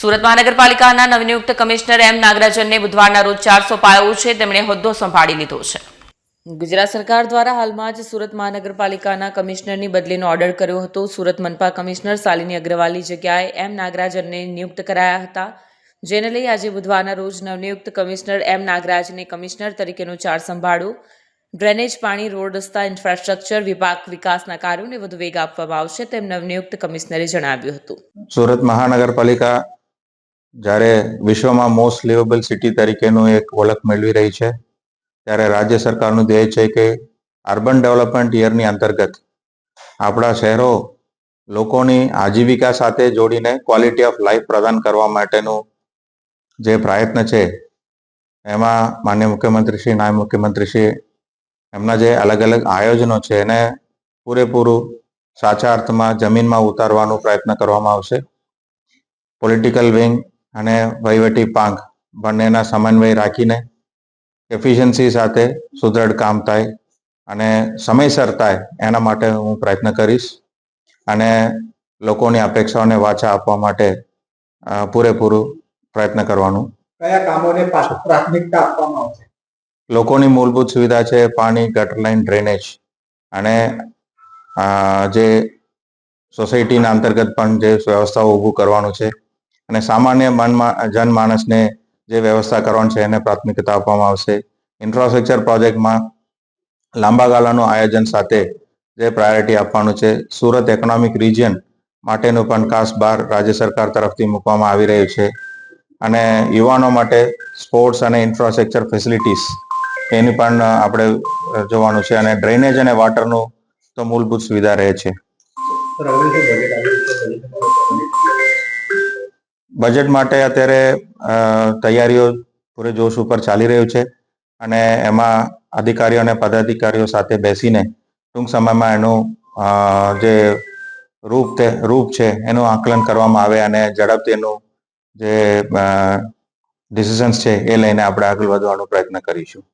સુરત મહાનગરપાલિકાના નવનિયુક્ત કમિશનર એમ નાગરાજનને બુધવારના રોજ ચારસો પાયો છે. તેમણે હોદ્દો સંભાળી લીધો છે. ગુજરાત સરકાર દ્વારા હાલમાં જ સુરત મહાનગરપાલિકાના કમિશનરની બદલીનો ઓર્ડર કર્યો હતો. સુરત મનપા કમિશનર શાલિની અગ્રવાલની જગ્યાએ એમ નાગરાજનને નિયુક્ત કરાયા હતા. જેને લઈ આજે બુધવારના રોજ નવનિયુક્ત કમિશનર એમ નાગરાજને કમિશનર તરીકેનો ચાર્જ સંભાળ્યો ડ્રેનેજ પાણી રોડ રસ્તા ઇન્ફ્રાસ્ટ્રક્ચર વિભાગ વિકાસના કાર્યોને વધુ વેગ આપવામાં આવશે તેમ નવનિયુક્ત કમિશનરે જણાવ્યું હતું. સુરત મહાનગરપાલિકા જ્યારે વિશ્વમાં મોસ્ટ લિવેબલ સિટી તરીકેનું એક ઓળખ મેળવી રહી છે, ત્યારે રાજ્ય સરકારનું ધ્યેય છે કે અર્બન ડેવલપમેન્ટ યરની અંતર્ગત આપણા શહેરો લોકોની આજીવિકા સાથે જોડીને ક્વોલિટી ઓફ લાઈફ પ્રદાન કરવા માટેનું જે પ્રયત્ન છે, એમાં માન્ય મુખ્યમંત્રી શ્રી, નાયબ મુખ્યમંત્રી શ્રી, એમના જે અલગ અલગ આયોજનો છે, એને પૂરેપૂરું સાચા અર્થમાં જમીનમાં ઉતારવાનો પ્રયત્ન કરવામાં આવશે. પોલિટિકલ વિંગ અને વહીવટી પાંખ બંનેના સમન્વય રાખીને એફિશિયન્સી સાથે સુદૃઢ કામ થાય અને સમયસર થાય એના માટે હું પ્રયત્ન કરીશ અને લોકોની અપેક્ષાઓને વાચા આપવા માટે પૂરેપૂરું પ્રયત્ન કરવાનું. કયા કામોને પ્રાથમિકતા આપવામાં આવશે? લોકોની મૂળભૂત સુવિધા છે પાણી ગટર લાઇન ડ્રેનેજ અને જે સોસાયટીના અંતર્ગત પણ જે વ્યવસ્થાઓ ઊભું કરવાનું છે અને સામાન્ય મનમાં, જનમાનસને જે વ્યવસ્થા કરવાની છે એને પ્રાથમિકતા આપવામાં આવશે. ઇન્ફ્રાસ્ટ્રક્ચર પ્રોજેક્ટમાં લાંબા ગાળાનું આયોજન સાથે જે પ્રાયોરિટી આપવાનું છે, સુરત એકોનોમિક રિજિયન માટેનું પણ ખાસ બહાર રાજ્ય સરકાર તરફથી મૂકવામાં આવી રહ્યું છે. અને યુવાનો માટે સ્પોર્ટ્સ અને ઇન્ફ્રાસ્ટ્રક્ચર ફેસિલિટીસ એની પણ આપણે જોવાનું છે અને ડ્રેનેજ અને વાટરનું તો મૂળભૂત સુવિધા રહે છે. બજેટ માટે અત્યારે તૈયારીઓ પૂરે જોશ ઉપર ચાલી રહ્યું છે અને એમાં અધિકારીઓ અને પદાધિકારીઓ સાથે બેસીને ટૂંક સમયમાં એનું જે રૂપ તે, રૂપ છે એનું આકલન કરવામાં આવે અને ઝડપથી એનું જે ડિસિઝન્સ છે એ લઈને આપણે આગળ વધવાનો પ્રયત્ન કરીશું.